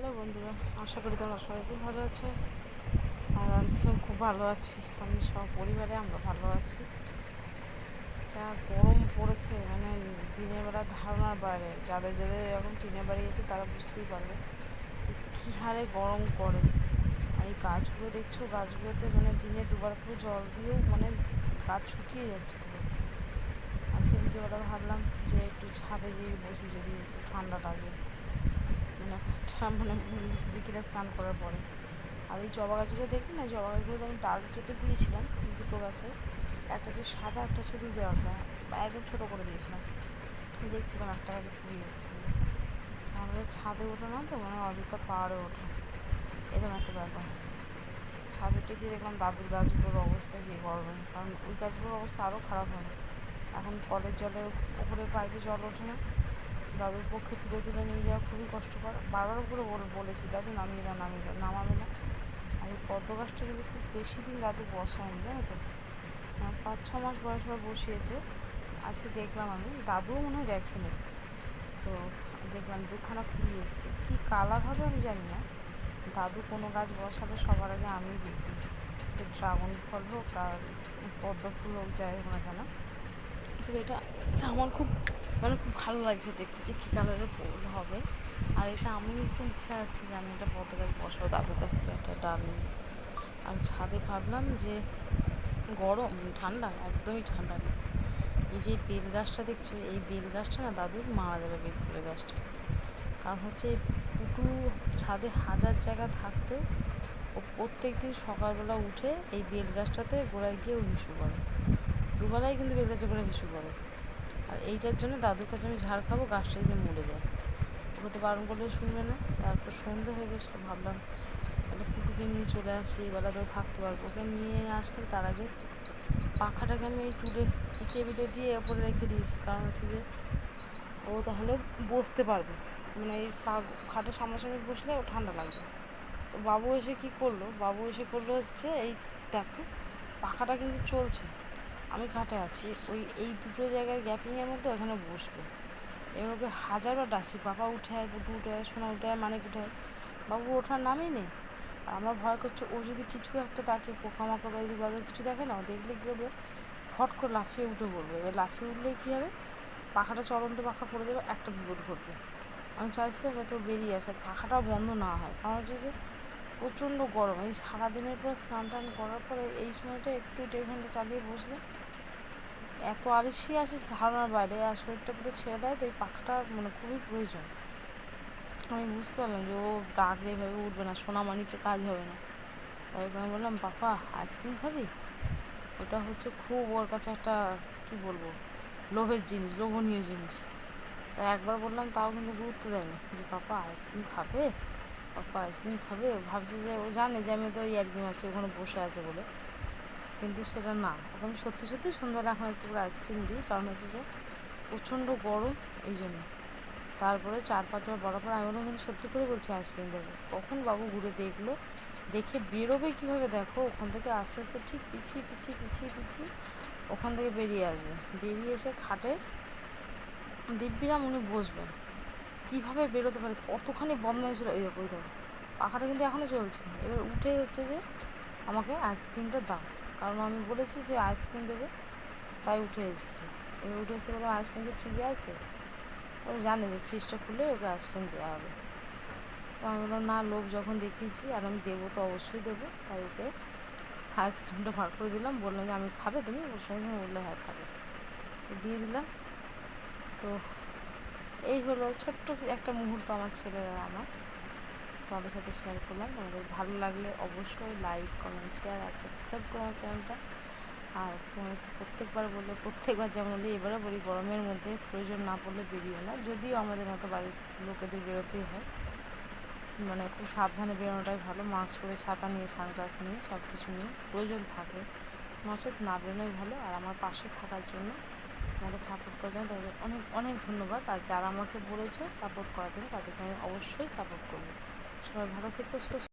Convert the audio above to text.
Hello বন্ধুরা, আশা করি তোমরা সবাই খুব ভালো আছো। আর আমিও খুব ভালো আছি। আমি সব পরিবারে আমরা ভালো আছি। যা গরম পড়েছে মানে দিনের বেলা ধারণার বাইরে। যাদের যাদের এরকম টিনে বাড়ি গেছে তারা বুঝতেই পারবে কী হারে গরম করে আর এই গাছগুলো দেখছ, গাছগুলোতে মানে দিনে দুবার করে জল দিয়েও মানে গাছ শুকিয়ে যাচ্ছে আজকে বিকেলবেলা ভাবলাম যে একটু ছাদে যেয়ে বসি, যদি একটু ঠান্ডা লাগে। ঠা- মানে বিকেলে স্নান করার পরে। আর এই জবা গাছগুলো দেখি না? জবা গাছগুলোতে আমি ডাল কেটে দিয়েছিলাম দুটো গাছে। একটা হচ্ছে সাদা, একটা হচ্ছে দুধে আলগা বা একদম ছোটো করে দিয়েছিলাম। দেখছিলাম একটা গাছে ফুল এসেছে। আমাদের ছাদে ওঠে না তো মানে অযথা পাহাড়ে ওঠে। এরকম একটা ব্যাপার। ছাদে গিয়ে দেখলাম দাদুর গাছগুলোর অবস্থা কী গরমে কারণ ওই গাছগুলোর অবস্থা আরও খারাপ হয় এখন কলের জলে ওপরে পাইপে জল ওঠে না। দাদুর পক্ষে তুলে তুলে নিয়ে যাওয়া খুবই কষ্টকর। বারবার করে বল- বলেছি, দাদু, নামিয়ে দাও নামিয়ে দাও। নামাবে না। এই পদ্ম গাছটা কিন্তু খুব বেশি দিন দাদু বসায়নি, জানো তো? পাঁচ, ছ মাস বয়স বা বসিয়েছে। আজকে দেখলাম আমি, দাদুও মনে হয় দেখেনি। তো দেখলাম দুখানা ফুল এসছে। কী কালার হবে আমি জানি না। দাদু কোনো গাছ বসালে সবার আগে আমি দেখি। সে ড্রাগন ফল হোক আর পদ্ম ফুল হোক, যাই হোক না কেন। তো এটা আমার খুব মানে খুব ভালো লাগছে দেখতে যে কী কালারের ফুল হবে। আর এটা আমি একটু ইচ্ছা আছে যে আমি এটা পদ্ম গাছ বসাবো, দাদুর কাছ থেকে একটা ডাল আর ছাদে ভাবলাম যে গরম, ঠান্ডা, একদমই ঠান্ডা নেই। এই যে বেল গাছটা দেখছ, এই বেল গাছটা না দাদুর মারা যাবে বেল ফুলের গাছটা। কারণ হচ্ছে পুটু ছাদে হাজার জায়গা থাকতে ও প্রত্যেক দিন সকালবেলা উঠে এই বেল গাছটাতে গোড়ায় গিয়ে ও হিসু করে। দুবেলায় কিন্তু বেল গাছে করে হিসু করে। আর এইটার জন্য দাদুর কাছে আমি ঝাড় খাব গাছটা যদি মরে যায়। ওকে তো বারণ করলেও শুনবে না। তারপর সন্ধে হয়ে গেছিল, ভাবলাম তাহলে পুকুরকে নিয়ে চলে আসি এবেলা তো থাকতে পারব। ওকে নিয়ে আসলে তার আগে পাখাটাকে আমি এই টুলে, টেবিলে দিয়ে ওপরে রেখে দিয়েছি। কারণ হচ্ছে যে ও তাহলে বসতে পারবে মানে এই খাটের সামনাসামনি বসলে ও ঠান্ডা লাগবে। তো বাবু এসে কি করল? বাবু এসে করল হচ্ছে এই দেখো, পাখাটা কিন্তু চলছে। আমি ঘাটে আছি, ওই, এই দুটো জায়গায় গ্যাপিংয়ের মধ্যে ওখানে বসবে। এবার হাজারবার ডাকছি, বাবা, উঠে আয় বুটু উঠে আয়, সোনা উঠে আয়, মানিক উঠে বাবু ওঠার নামই নেই। আর আমার ভয় করছে, ও যদি কিছু একটা তাকে পোকামাকড় বা এদিক ওদিক কিছু দেখে না দেখলে কী হবে ফট করে লাফিয়ে উঠে পড়বে। এবার লাফিয়ে উঠলেই কী হবে? পাখাটা চলন্ত পাখা পড়ে যাবে, একটা বিপদ ঘটবে। আমি চাইছিলাম যাতে বেরিয়ে আসে পাখাটা বন্ধ না হয়। কারণ হচ্ছে যে প্রচণ্ড গরম। এই সারাদিনের পর স্নান টান করার পরে এই সময়টা একটু ঘণ্টা চালিয়ে বসলে এত আলসি আসে ধারণার বাইরে, আর শরীরটা পুরো ছেড়ে দেয়, তো এই পাখাটা মানে খুবই প্রয়োজন। আমি বুঝতে পারলাম যে ও ডাকলে এভাবে উঠবে না সোনামানিতে কাজ হবে না। তাই আমি বললাম পাপা আইসক্রিম খাবি? ওটা হচ্ছে খুব ওর কাছে একটা, কি বলব, লোভের জিনিস, লোভনীয় জিনিস। তাই একবার বললাম, তাও কিন্তু গুরুত্ব দেয়নি। যে পাপা আইসক্রিম খাবে? পাপা আইসক্রিম খাবে ভাবছে যে ও জানে যে আমি তো ইয়ার্কি আছি, ওখানে বসে আছে বলে। কিন্তু সেটা না। ওকে আমি সত্যি সত্যি সন্ধ্যাবেলা এখন একটু করে আইসক্রিম দিই, কারণ হচ্ছে যে প্রচণ্ড গরম, এই জন্য। তারপরে চার পাঁচবার বড় পর আমি বললাম, কিন্তু সত্যি করে বলছি আইসক্রিম দেবো। তখন বাবু ঘুরে দেখল, দেখে বেরোবে কীভাবে দেখো, ওখান থেকে আস্তে আস্তে ঠিক পিছিয়ে পিছিয়ে পিছিয়ে পিছিয়ে ওখান থেকে বেরিয়ে আসবে। বেরিয়ে এসে খাটে দিব্যিরাম উনি বসবেন। কীভাবে বেরোতে পারে? কতখানি বদমাই ছিল? এই দেখো ওই দেখো। পাখাটা কিন্তু এখনও চলছে। এবার উঠে হচ্ছে যে আমাকে আইসক্রিমটা দাও। কারণ আমি বলেছি যে আইসক্রিম দেবে, তাই উঠে এসেছে। এবার উঠে এসে বললাম আইসক্রিম কি ফ্রিজে আছে? ও জানে যে ফ্রিজটা খুলে ওকে আইসক্রিম দেওয়া হবে। তো আমি বললাম, না লোক যখন দেখিয়েছি, আর আমি দেবো তো অবশ্যই দেবো। তাই ওকে আইসক্রিমটা ভাগ করে দিলাম। বললাম যে, আমি খাবে তুমি? ওর সঙ্গে বললে হ্যাঁ খাবে। তো দিয়ে দিলাম। তো এই হলো ছোট্ট একটা মুহূর্ত আমার ছেলেরা আমার। তোমাদের সাথে শেয়ার করলাম। তোমাদের ভালো লাগলে অবশ্যই লাইক কমেন্ট শেয়ার আর সাবস্ক্রাইব করো আমার চ্যানেলটা আর তোমাকে প্রত্যেকবার বললে প্রত্যেকবার যেমন বলি এবারে বলি, গরমের মধ্যে প্রয়োজন না পড়লে বেরিও না। যদিও আমাদের মতো বাড়ির লোকেদের বেরোতেই হয়। মানে খুব সাবধানে বেরোনোটাই ভালো। মাস্ক পরে ছাতা নিয়ে সানগ্লাস নিয়ে সব কিছু নিয়ে প্রয়োজন থাকে। নচেত না বেরোনোই ভালো। আর আমার পাশে থাকার জন্য আমাকে সাপোর্ট করার জন্য তাদের অনেক অনেক ধন্যবাদ। আর যারা আমাকে বলেছে সাপোর্ট করার জন্য তাদেরকে আমি অবশ্যই সাপোর্ট করব। সবাই ভালো থেকে, সুস্থ